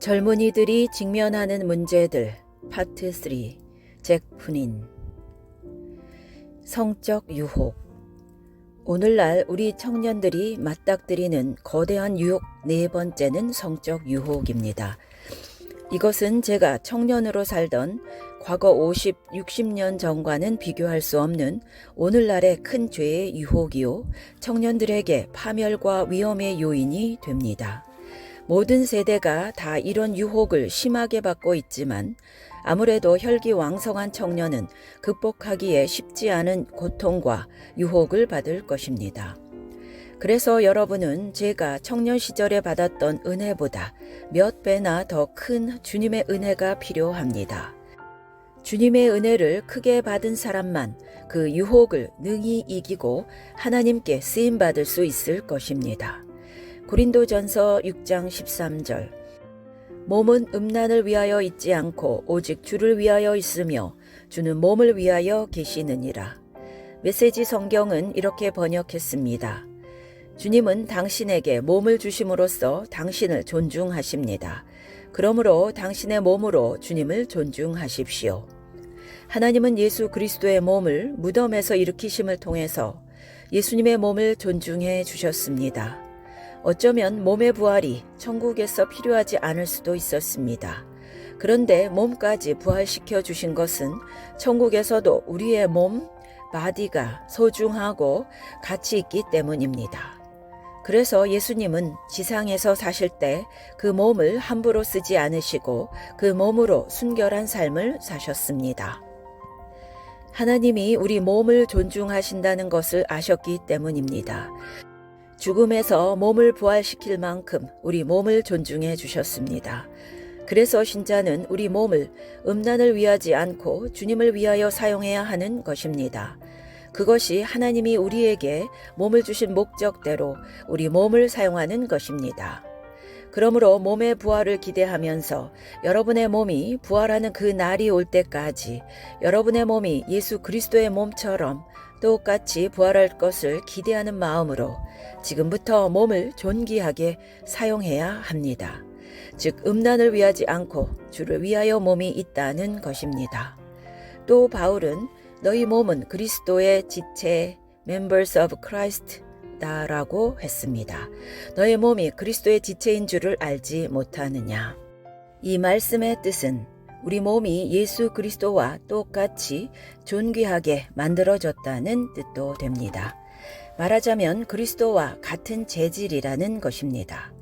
젊은이들이 직면하는 문제들 파트 3 잭푼인 성적 유혹 오늘날 우리 청년들이 맞닥뜨리는 거대한 유혹 네 번째는 성적 유혹입니다. 이것은 제가 청년으로 살던 과거 50, 60년 전과는 비교할 수 없는 오늘날의 큰 죄의 유혹이요. 청년들에게 파멸과 위험의 요인이 됩니다. 모든 세대가 다 이런 유혹을 심하게 받고 있지만 아무래도 혈기왕성한 청년은 극복하기에 쉽지 않은 고통과 유혹을 받을 것입니다. 그래서 여러분은 제가 청년 시절에 받았던 은혜보다 몇 배나 더 큰 주님의 은혜가 필요합니다. 주님의 은혜를 크게 받은 사람만 그 유혹을 능히 이기고 하나님께 쓰임 받을 수 있을 것입니다. 고린도전서 6장 13절 몸은 음란을 위하여 있지 않고 오직 주를 위하여 있으며 주는 몸을 위하여 계시느니라. 메시지 성경은 이렇게 번역했습니다. 주님은 당신에게 몸을 주심으로써 당신을 존중하십니다. 그러므로 당신의 몸으로 주님을 존중하십시오. 하나님은 예수 그리스도의 몸을 무덤에서 일으키심을 통해서 예수님의 몸을 존중해 주셨습니다. 어쩌면 몸의 부활이 천국에서 필요하지 않을 수도 있었습니다. 그런데 몸까지 부활시켜 주신 것은 천국에서도 우리의 몸, 바디가 소중하고 가치 있기 때문입니다. 그래서 예수님은 지상에서 사실 때 그 몸을 함부로 쓰지 않으시고 그 몸으로 순결한 삶을 사셨습니다. 하나님이 우리 몸을 존중하신다는 것을 아셨기 때문입니다. 죽음에서 몸을 부활시킬 만큼 우리 몸을 존중해 주셨습니다. 그래서 신자는 우리 몸을 음란을 위하지 않고 주님을 위하여 사용해야 하는 것입니다. 그것이 하나님이 우리에게 몸을 주신 목적대로 우리 몸을 사용하는 것입니다. 그러므로 몸의 부활을 기대하면서 여러분의 몸이 부활하는 그 날이 올 때까지 여러분의 몸이 예수 그리스도의 몸처럼 똑같이 부활할 것을 기대하는 마음으로 지금부터 몸을 존귀하게 사용해야 합니다. 즉, 음란을 위하지 않고 주를 위하여 몸이 있다는 것입니다. 또 바울은 너희 몸은 그리스도의 지체, members of Christ, 다라고 했습니다. 너의 몸이 그리스도의 지체인 줄을 알지 못하느냐. 이 말씀의 뜻은 우리 몸이 예수 그리스도와 똑같이 존귀하게 만들어졌다는 뜻도 됩니다. 말하자면 그리스도와 같은 재질이라는 것입니다.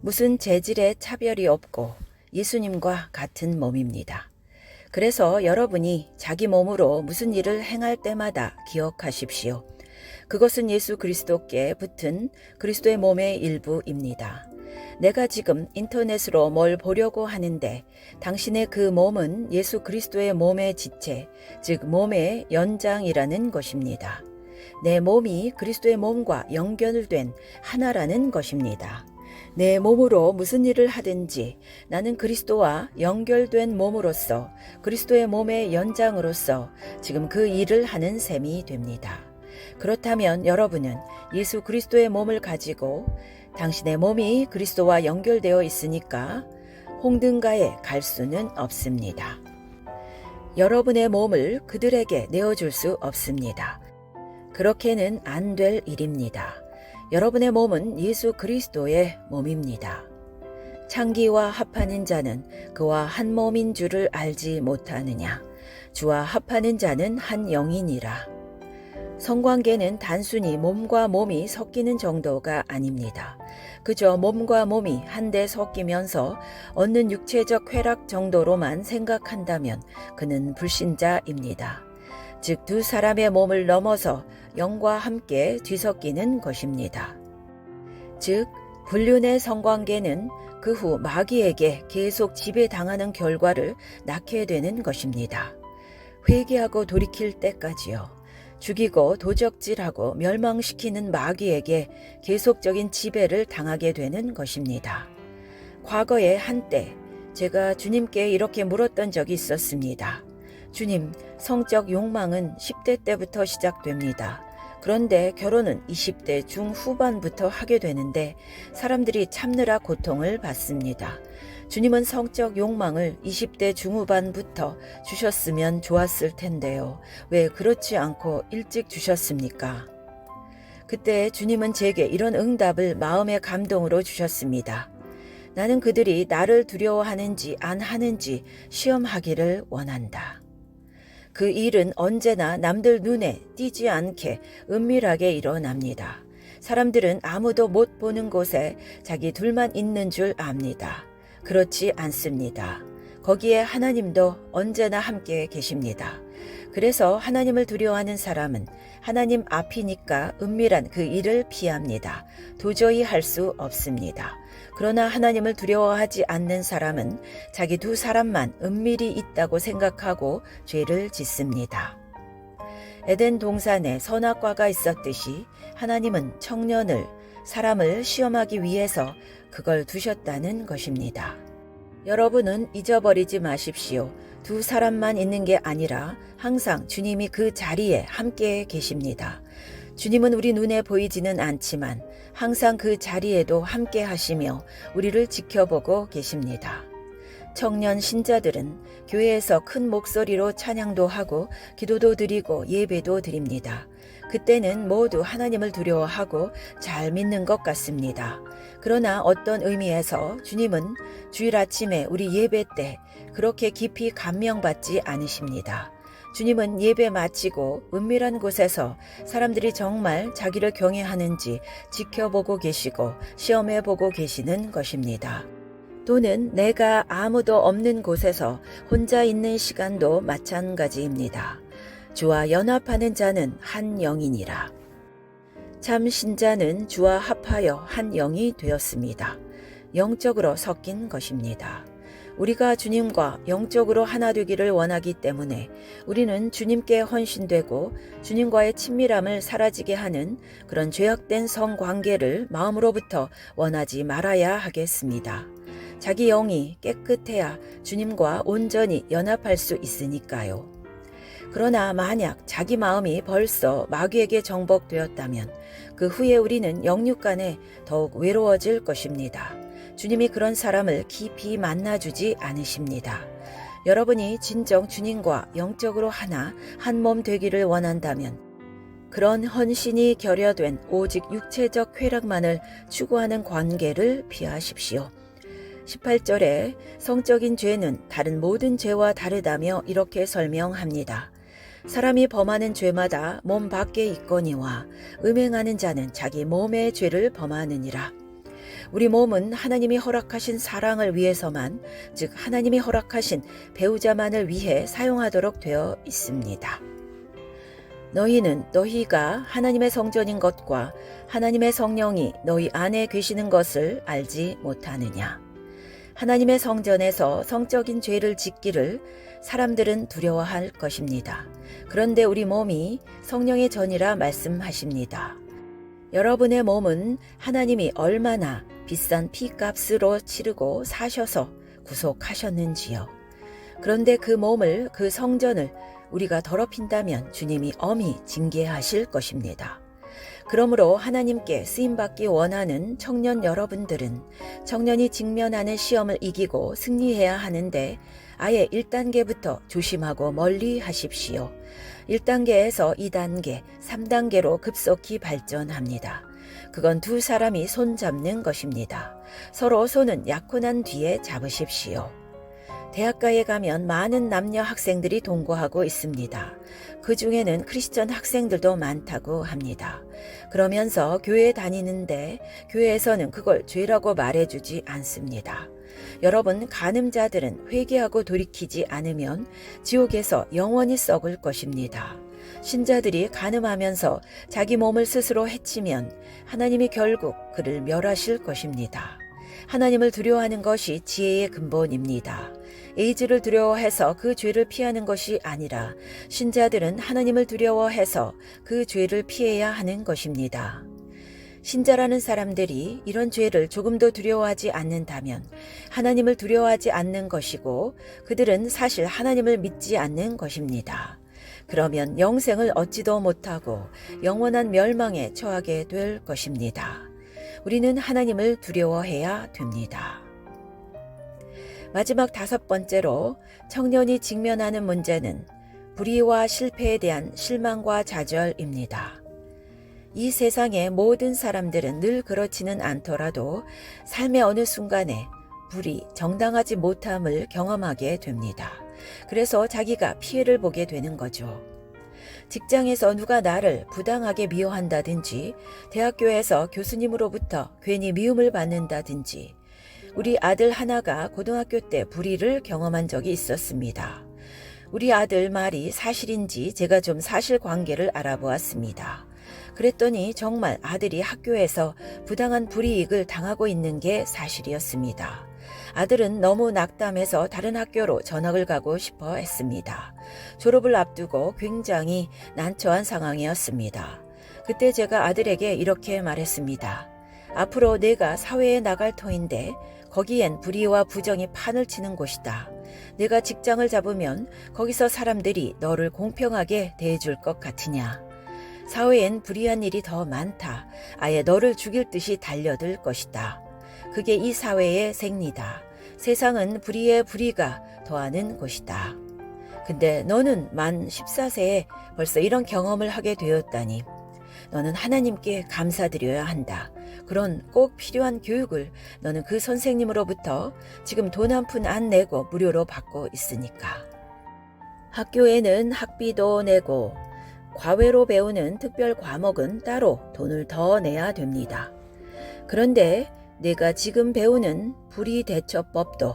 무슨 재질의 차별이 없고 예수님과 같은 몸입니다. 그래서 여러분이 자기 몸으로 무슨 일을 행할 때마다 기억하십시오. 그것은 예수 그리스도께 붙은 그리스도의 몸의 일부입니다. 내가 지금 인터넷으로 뭘 보려고 하는데 당신의 그 몸은 예수 그리스도의 몸의 지체, 즉 몸의 연장이라는 것입니다. 내 몸이 그리스도의 몸과 연결된 하나라는 것입니다. 내 몸으로 무슨 일을 하든지 나는 그리스도와 연결된 몸으로서 그리스도의 몸의 연장으로서 지금 그 일을 하는 셈이 됩니다. 그렇다면 여러분은 예수 그리스도의 몸을 가지고 당신의 몸이 그리스도와 연결되어 있으니까 홍등가에 갈 수는 없습니다. 여러분의 몸을 그들에게 내어줄 수 없습니다. 그렇게는 안 될 일입니다. 여러분의 몸은 예수 그리스도의 몸입니다. 창기와 합하는 자는 그와 한 몸인 줄을 알지 못하느냐. 주와 합하는 자는 한 영이니라. 성관계는 단순히 몸과 몸이 섞이는 정도가 아닙니다. 그저 몸과 몸이 한데 섞이면서 얻는 육체적 쾌락 정도로만 생각한다면 그는 불신자입니다. 즉, 두 사람의 몸을 넘어서 영과 함께 뒤섞이는 것입니다. 즉, 불륜의 성관계는 그 후 마귀에게 계속 지배당하는 결과를 낳게 되는 것입니다. 회개하고 돌이킬 때까지요. 죽이고 도적질하고 멸망시키는 마귀에게 계속적인 지배를 당하게 되는 것입니다. 과거에 한때 제가 주님께 이렇게 물었던 적이 있었습니다. 주님, 성적 욕망은 10대 때부터 시작됩니다. 그런데 결혼은 20대 중후반부터 하게 되는데 사람들이 참느라 고통을 받습니다. 주님은 성적 욕망을 20대 중후반부터 주셨으면 좋았을 텐데요. 왜 그렇지 않고 일찍 주셨습니까? 그때 주님은 제게 이런 응답을 마음의 감동으로 주셨습니다. 나는 그들이 나를 두려워하는지 안 하는지 시험하기를 원한다. 그 일은 언제나 남들 눈에 띄지 않게 은밀하게 일어납니다. 사람들은 아무도 못 보는 곳에 자기 둘만 있는 줄 압니다. 그렇지 않습니다. 거기에 하나님도 언제나 함께 계십니다. 그래서 하나님을 두려워하는 사람은 하나님 앞이니까 은밀한 그 일을 피합니다. 도저히 할 수 없습니다. 그러나 하나님을 두려워하지 않는 사람은 자기 두 사람만 은밀히 있다고 생각하고 죄를 짓습니다. 에덴 동산에 선악과가 있었듯이 하나님은 청년을 사람을 시험하기 위해서 그걸 두셨다는 것입니다. 여러분은 잊어버리지 마십시오. 두 사람만 있는 게 아니라 항상 주님이 그 자리에 함께 계십니다. 주님은 우리 눈에 보이지는 않지만 항상 그 자리에도 함께 하시며 우리를 지켜보고 계십니다. 청년 신자들은 교회에서 큰 목소리로 찬양도 하고 기도도 드리고 예배도 드립니다. 그때는 모두 하나님을 두려워하고 잘 믿는 것 같습니다. 그러나 어떤 의미에서 주님은 주일 아침에 우리 예배 때 그렇게 깊이 감명받지 않으십니다. 주님은 예배 마치고 은밀한 곳에서 사람들이 정말 자기를 경외하는지 지켜보고 계시고 시험해 보고 계시는 것입니다. 또는 내가 아무도 없는 곳에서 혼자 있는 시간도 마찬가지입니다. 주와 연합하는 자는 한 영이니라. 참 신자는 주와 합하여 한 영이 되었습니다. 영적으로 섞인 것입니다. 우리가 주님과 영적으로 하나 되기를 원하기 때문에 우리는 주님께 헌신되고 주님과의 친밀함을 사라지게 하는 그런 죄악된 성관계를 마음으로부터 원하지 말아야 하겠습니다. 자기 영이 깨끗해야 주님과 온전히 연합할 수 있으니까요. 그러나 만약 자기 마음이 벌써 마귀에게 정복되었다면 그 후에 우리는 영육 간에 더욱 외로워질 것입니다. 주님이 그런 사람을 깊이 만나주지 않으십니다. 여러분이 진정 주님과 영적으로 하나 한 몸 되기를 원한다면 그런 헌신이 결여된 오직 육체적 쾌락만을 추구하는 관계를 피하십시오. 18절에 성적인 죄는 다른 모든 죄와 다르다며 이렇게 설명합니다. 사람이 범하는 죄마다 몸 밖에 있거니와 음행하는 자는 자기 몸의 죄를 범하느니라. 우리 몸은 하나님이 허락하신 사랑을 위해서만, 즉 하나님이 허락하신 배우자만을 위해 사용하도록 되어 있습니다. 너희는 너희가 하나님의 성전인 것과 하나님의 성령이 너희 안에 계시는 것을 알지 못하느냐. 하나님의 성전에서 성적인 죄를 짓기를 사람들은 두려워할 것입니다. 그런데 우리 몸이 성령의 전이라 말씀하십니다. 여러분의 몸은 하나님이 얼마나 비싼 피값으로 치르고 사셔서 구속하셨는지요. 그런데 그 몸을, 그 성전을 우리가 더럽힌다면 주님이 엄히 징계하실 것입니다. 그러므로 하나님께 쓰임받기 원하는 청년 여러분들은 청년이 직면하는 시험을 이기고 승리해야 하는데 아예 1단계부터 조심하고 멀리 하십시오. 1단계에서 2단계, 3단계로 급속히 발전합니다. 그건 두 사람이 손 잡는 것입니다. 서로 손은 약혼한 뒤에 잡으십시오. 대학가에 가면 많은 남녀 학생들이 동거하고 있습니다. 그 중에는 크리스천 학생들도 많다고 합니다. 그러면서 교회 다니는데 교회에서는 그걸 죄라고 말해주지 않습니다. 여러분, 가늠자들은 회개하고 돌이키지 않으면 지옥에서 영원히 썩을 것입니다. 신자들이 가늠하면서 자기 몸을 스스로 해치면 하나님이 결국 그를 멸하실 것입니다. 하나님을 두려워하는 것이 지혜의 근본입니다. 에이즈를 두려워해서 그 죄를 피하는 것이 아니라 신자들은 하나님을 두려워해서 그 죄를 피해야 하는 것입니다. 신자라는 사람들이 이런 죄를 조금도 두려워하지 않는다면 하나님을 두려워하지 않는 것이고 그들은 사실 하나님을 믿지 않는 것입니다. 그러면 영생을 얻지도 못하고 영원한 멸망에 처하게 될 것입니다. 우리는 하나님을 두려워해야 됩니다. 마지막 다섯 번째로 청년이 직면하는 문제는 불의와 실패에 대한 실망과 좌절입니다. 이 세상의 모든 사람들은 늘 그렇지는 않더라도 삶의 어느 순간에 불이 정당하지 못함을 경험하게 됩니다. 그래서 자기가 피해를 보게 되는 거죠. 직장에서 누가 나를 부당하게 미워한다든지, 대학교에서 교수님으로부터 괜히 미움을 받는다든지, 우리 아들 하나가 고등학교 때 불의를 경험한 적이 있었습니다. 우리 아들 말이 사실인지 제가 좀 사실 관계를 알아보았습니다. 그랬더니 정말 아들이 학교에서 부당한 불이익을 당하고 있는 게 사실이었습니다. 아들은 너무 낙담해서 다른 학교로 전학을 가고 싶어 했습니다. 졸업을 앞두고 굉장히 난처한 상황이었습니다. 그때 제가 아들에게 이렇게 말했습니다. 앞으로 내가 사회에 나갈 터인데 거기엔 불의와 부정이 판을 치는 곳이다. 내가 직장을 잡으면 거기서 사람들이 너를 공평하게 대해줄 것 같으냐. 사회엔 불의한 일이 더 많다. 아예 너를 죽일 듯이 달려들 것이다. 그게 이 사회의 생리다. 세상은 불의의 불의가 더하는 곳이다. 근데 너는 만 14세에 벌써 이런 경험을 하게 되었다니. 너는 하나님께 감사드려야 한다. 그런 꼭 필요한 교육을 너는 그 선생님으로부터 지금 돈 한 푼 안 내고 무료로 받고 있으니까. 학교에는 학비도 내고 과외로 배우는 특별 과목은 따로 돈을 더 내야 됩니다. 그런데 내가 지금 배우는 불의 대처법도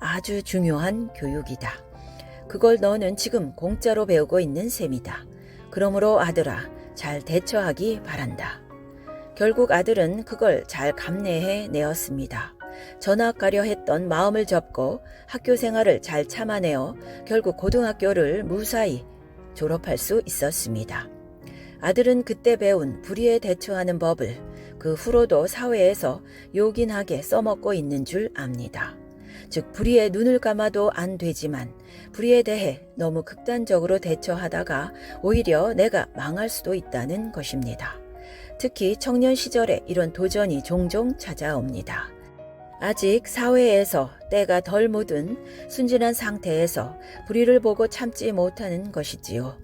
아주 중요한 교육이다. 그걸 너는 지금 공짜로 배우고 있는 셈이다. 그러므로 아들아, 잘 대처하기 바란다. 결국 아들은 그걸 잘 감내해 내었습니다. 전학 가려 했던 마음을 접고 학교 생활을 잘 참아내어 결국 고등학교를 무사히 졸업할 수 있었습니다. 아들은 그때 배운 불의에 대처하는 법을 그 후로도 사회에서 요긴하게 써먹고 있는 줄 압니다. 즉, 불의에 눈을 감아도 안 되지만 불의에 대해 너무 극단적으로 대처하다가 오히려 내가 망할 수도 있다는 것입니다. 특히 청년 시절에 이런 도전이 종종 찾아옵니다. 아직 사회에서 때가 덜 묻은 순진한 상태에서 불의를 보고 참지 못하는 것이지요.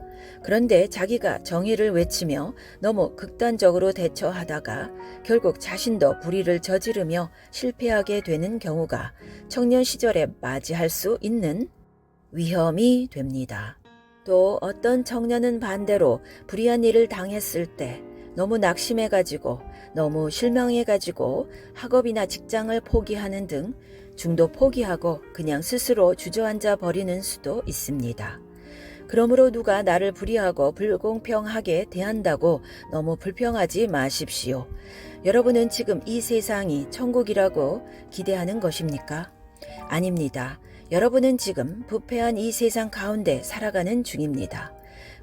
그런데 자기가 정의를 외치며 너무 극단적으로 대처하다가 결국 자신도 불의를 저지르며 실패하게 되는 경우가 청년 시절에 맞이할 수 있는 위험이 됩니다. 또 어떤 청년은 반대로 불의한 일을 당했을 때 너무 낙심해가지고 너무 실망해가지고 학업이나 직장을 포기하는 등 중도 포기하고 그냥 스스로 주저앉아 버리는 수도 있습니다. 그러므로 누가 나를 불의하고 불공평하게 대한다고 너무 불평하지 마십시오. 여러분은 지금 이 세상이 천국이라고 기대하는 것입니까? 아닙니다. 여러분은 지금 부패한 이 세상 가운데 살아가는 중입니다.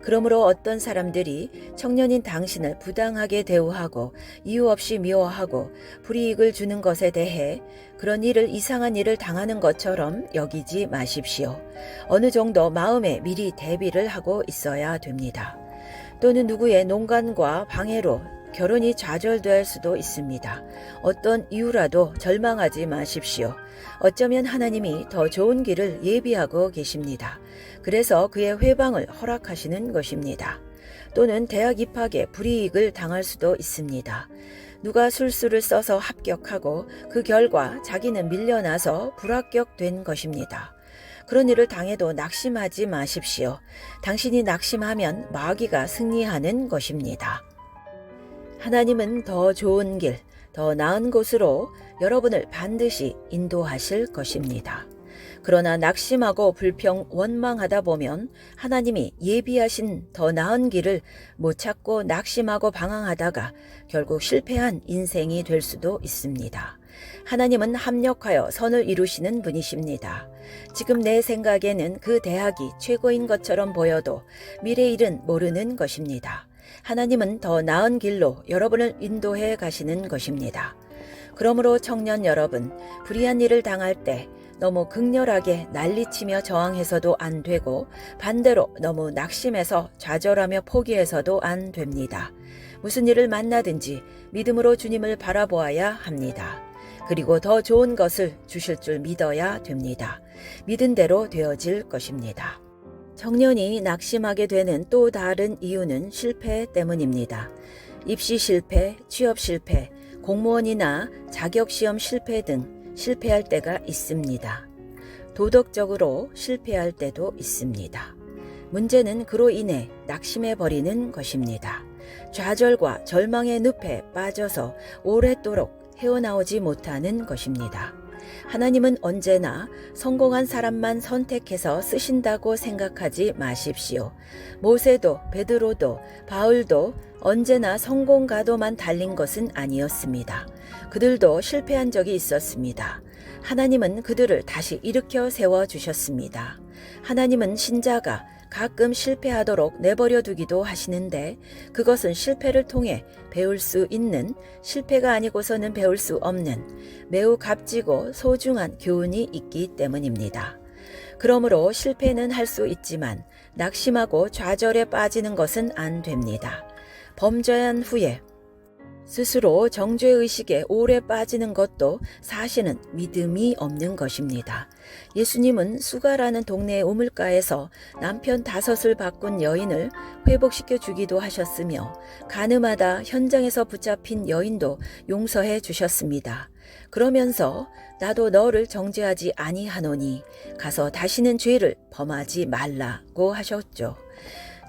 그러므로 어떤 사람들이 청년인 당신을 부당하게 대우하고 이유 없이 미워하고 불이익을 주는 것에 대해 그런 일을 이상한 일을 당하는 것처럼 여기지 마십시오. 어느 정도 마음에 미리 대비를 하고 있어야 됩니다. 또는 누구의 농간과 방해로 결혼이 좌절될 수도 있습니다. 어떤 이유라도 절망하지 마십시오. 어쩌면 하나님이 더 좋은 길을 예비하고 계십니다. 그래서 그의 회방을 허락하시는 것입니다. 또는 대학 입학에 불이익을 당할 수도 있습니다. 누가 술수를 써서 합격하고 그 결과 자기는 밀려나서 불합격된 것입니다. 그런 일을 당해도 낙심하지 마십시오. 당신이 낙심하면 마귀가 승리하는 것입니다. 하나님은 더 좋은 길, 더 나은 곳으로 여러분을 반드시 인도하실 것입니다. 그러나 낙심하고 불평, 원망하다 보면 하나님이 예비하신 더 나은 길을 못 찾고 낙심하고 방황하다가 결국 실패한 인생이 될 수도 있습니다. 하나님은 합력하여 선을 이루시는 분이십니다. 지금 내 생각에는 그 대학이 최고인 것처럼 보여도 미래 일은 모르는 것입니다. 하나님은 더 나은 길로 여러분을 인도해 가시는 것입니다. 그러므로 청년 여러분, 불의한 일을 당할 때 너무 극렬하게 난리치며 저항해서도 안 되고 반대로 너무 낙심해서 좌절하며 포기해서도 안 됩니다. 무슨 일을 만나든지 믿음으로 주님을 바라보아야 합니다. 그리고 더 좋은 것을 주실 줄 믿어야 됩니다. 믿은 대로 되어질 것입니다. 청년이 낙심하게 되는 또 다른 이유는 실패 때문입니다. 입시 실패, 취업 실패, 공무원이나 자격시험 실패 등 실패할 때가 있습니다. 도덕적으로 실패할 때도 있습니다. 문제는 그로 인해 낙심해 버리는 것입니다. 좌절과 절망의 늪에 빠져서 오랫도록 헤어나오지 못하는 것입니다. 하나님은 언제나 성공한 사람만 선택해서 쓰신다고 생각하지 마십시오. 모세도 베드로도 바울도 언제나 성공가도만 달린 것은 아니었습니다. 그들도 실패한 적이 있었습니다. 하나님은 그들을 다시 일으켜 세워 주셨습니다. 하나님은 신자가 가끔 실패하도록 내버려 두기도 하시는데 그것은 실패를 통해 배울 수 있는 실패가 아니고서는 배울 수 없는 매우 값지고 소중한 교훈이 있기 때문입니다. 그러므로 실패는 할 수 있지만 낙심하고 좌절에 빠지는 것은 안 됩니다. 범죄한 후에 스스로 정죄의식에 오래 빠지는 것도 사실은 믿음이 없는 것입니다. 예수님은 수가라는 동네의 우물가에서 남편 다섯을 바꾼 여인을 회복시켜 주기도 하셨으며 가늠하다 현장에서 붙잡힌 여인도 용서해 주셨습니다. 그러면서 나도 너를 정죄하지 아니하노니 가서 다시는 죄를 범하지 말라고 하셨죠.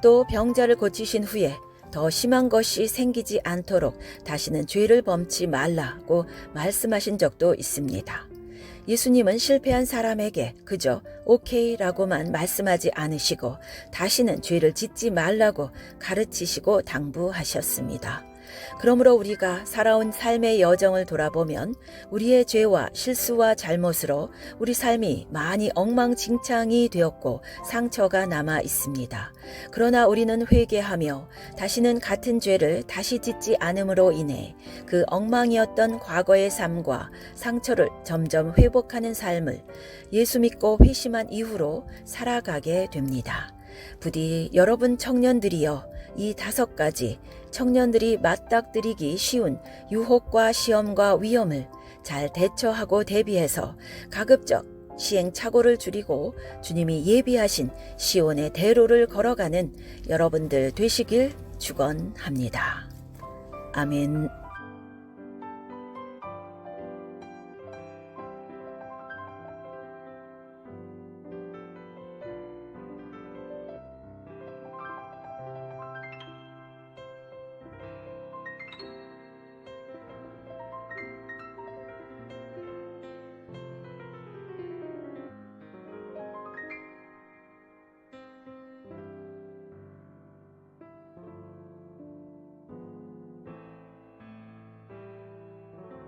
또 병자를 고치신 후에 더 심한 것이 생기지 않도록 다시는 죄를 범치 말라고 말씀하신 적도 있습니다. 예수님은 실패한 사람에게 그저 오케이 라고만 말씀하지 않으시고 다시는 죄를 짓지 말라고 가르치시고 당부하셨습니다. 그러므로 우리가 살아온 삶의 여정을 돌아보면 우리의 죄와 실수와 잘못으로 우리 삶이 많이 엉망진창이 되었고 상처가 남아 있습니다. 그러나 우리는 회개하며 다시는 같은 죄를 다시 짓지 않음으로 인해 그 엉망이었던 과거의 삶과 상처를 점점 회복하는 삶을 예수 믿고 회심한 이후로 살아가게 됩니다. 부디 여러분 청년들이여 이 다섯 가지 청년들이 맞닥뜨리기 쉬운 유혹과 시험과 위험을 잘 대처하고 대비해서 가급적 시행착오를 줄이고 주님이 예비하신 시온의 대로를 걸어가는 여러분들 되시길 축원합니다. 아멘.